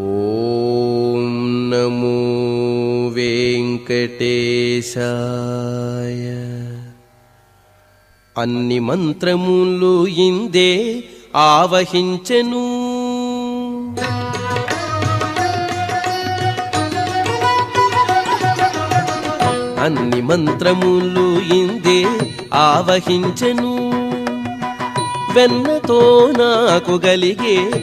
ఓం నమో వెంకటేశాయ. అన్ని మంత్రములు ఇందే ఆవహించెను. అన్ని మంత్రములు ఇందే ఆవహించెను. వెన్నతో నాకు గలిగే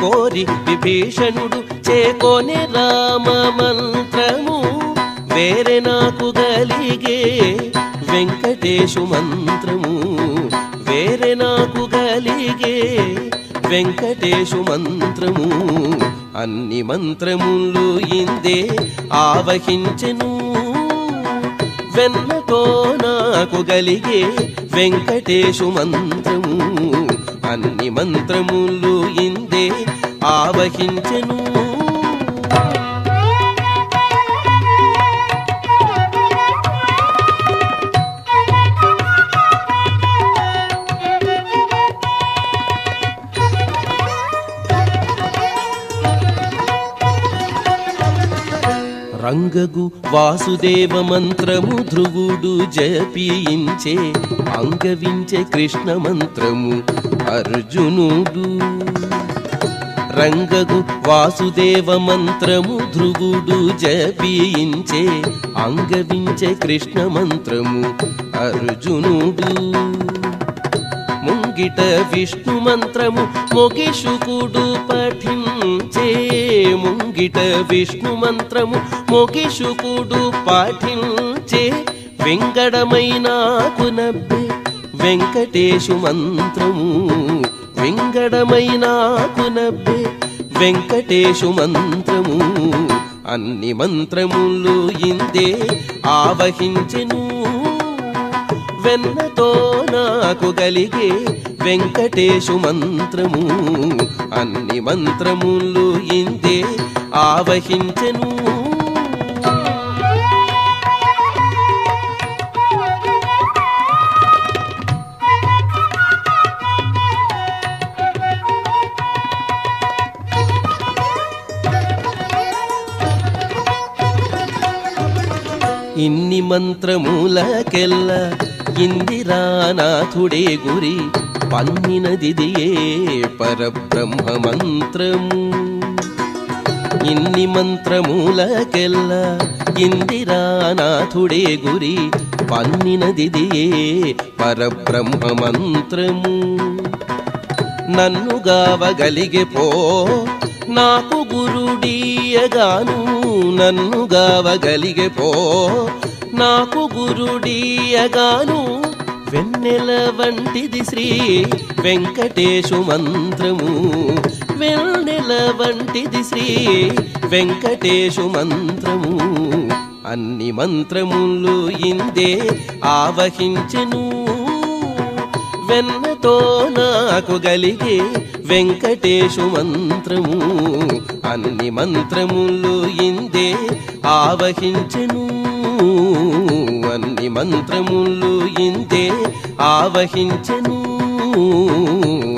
కోరి విభీషణుడు చేకొనే రామ మంత్రము వేరే నాకు గలిగే వెంకటేశు మంత్రము. వేరే నాకు గలిగే వెంకటేశు మంత్రము. అన్ని మంత్రములు ఇందే ఆవహించెను. వెన్నతో నాకు గలిగే వెంకటేశు మంత్రము. అన్ని మంత్రములు ఆవహించెను రంగగు వాసుదేవ మంత్రము ధ్రువుడు జపించే అంగవించే కృష్ణ మంత్రము అర్జునుడు. రంగగు వాసుదేవ మంత్రము ధ్రువుడు జపించే అంగవించే కృష్ణ మంత్రము అర్జునుడు. ముంగిట విష్ణు మంత్రము మొగిషుకుడు పఠించే ముంగిట విష్ణు మంత్రము మొగిషుకుడు పాఠించే వెంకటమైనా కునబ్బే వెంకటేశు మంత్రము వెంకటమైనాకునబ్బే వెంకటేశు మంత్రము. అన్ని మంత్రములు ఇందే ఆవహించెను. వెన్నతో నాకు కలిగే వెంకటేశు మంత్రము. అన్ని మంత్రములు ఇందే ఆవహించెను. ఇన్ని మంత్రములకెల్ల ఇందిరానాథుడే గురి పన్నినదిదియే పరబ్రహ్మ మంత్రము ఇన్ని మంత్రములకెల్ల ఇందిరానాథుడే గురి పన్నినదిదియే పరబ్రహ్మ మంత్రము నన్నుగావగలిగే పో నాకు గురుడీయగాను నన్ను గావగలిగే పో. నాకు గురుడీయగాను వెన్నెల వంటిది శ్రీ వెంకటేశు మంత్రము. వెన్నెల వంటిది శ్రీ వెంకటేశు మంత్రము. అన్ని మంత్రములు ఇందే ఆవహించెను. వెన్నతో నాకు గలిగే వెంకటేశు మంత్రము. అన్ని మంత్రములు ఇందే ఆవహించెను. అన్ని మంత్రములు ఇందే ఆవహించెను.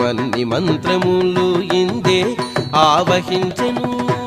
అన్ని మంత్రములు ఇందే ఆవహించెను.